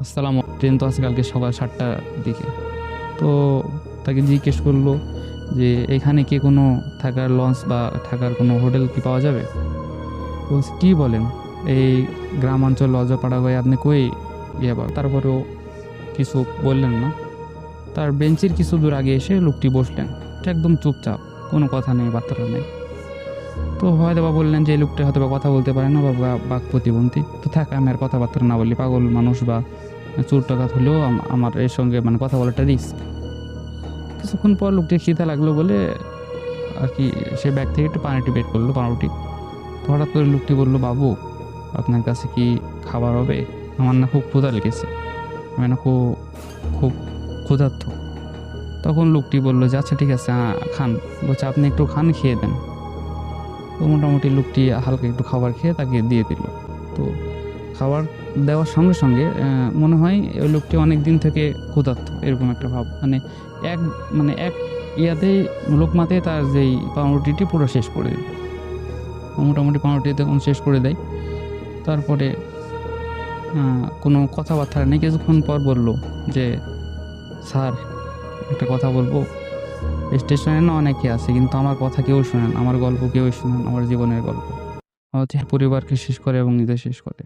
আসসালাম ট্রেন তো আছে কালকে সকাল সাতটার দিকে। তো তাকে জিজ্ঞেস করল যে, এখানে কি কোনো থাকার লঞ্চ বা থাকার কোনো হোটেল কি পাওয়া যাবে? বলছি, কী বলেন? এই গ্রামাঞ্চল অজপাড়া হয়ে আপনি কই ইয়ে পাবেন তারপরেও কিছু বললেন না। তার বেঞ্চের কিছু দূর আগে এসে লোকটি বসলেন। একদম চুপচাপ, কোনো কথা নেই, বার্তাটা নেই। তো হয়তো বা বললেন যে এই লোকটা হয়তো বা কথা বলতে পারে না বা বাক প্রতিবন্ধী। তো থাক, আমি আর কথাবার্তা না বলি পাগল মানুষ বা চোর টাকাত হলেও আমার এর সঙ্গে মানে কথা বলাটা রিস্ক কিছুক্ষণ পর লোকটি খিদা লাগল বলে আর কি সে ব্যাগ থেকে একটু পানিটি বের করল পাউরুটি তো হঠাৎ করে লোকটি বলল, বাবু, আপনার কাছে কি খাবার হবে? আমার না খুব ক্ষুধা লেগেছে। আমি না খুব খুব ক্ষুধার্থ তখন লোকটি বলল, যে আচ্ছা ঠিক আছে খান। বলছে, আপনি একটু খান, খেয়ে দেন। তো মোটামুটি লোকটি হালকা একটু খাবার খেয়ে তাকে দিয়ে দিল। তো খাবার দেওয়ার সঙ্গে সঙ্গে মনে হয় ওই লোকটি অনেক দিন থেকে ক্ষুধার্ত, এরকম একটা ভাব। মানে এক মানে এক ইয়াতেই লোকমাতে তার যেই পাউরুটিটি পুরো শেষ করে দিল। মোটামুটি পাউরুটি তখন শেষ করে দেয়। তারপরে কোনো কথাবার্তা নেই। কিছুক্ষণ পর বলল যে, স্যার, একটা কথা বলব। স্টেশনে না অনেকে আছে, কিন্তু আমার কথা কেউ শোনেন, আমার গল্প কেউ শোনেন, আমার জীবনের গল্প। হচ্ছে পরিবারকে শেষ করে এবং নিজে শেষ করে।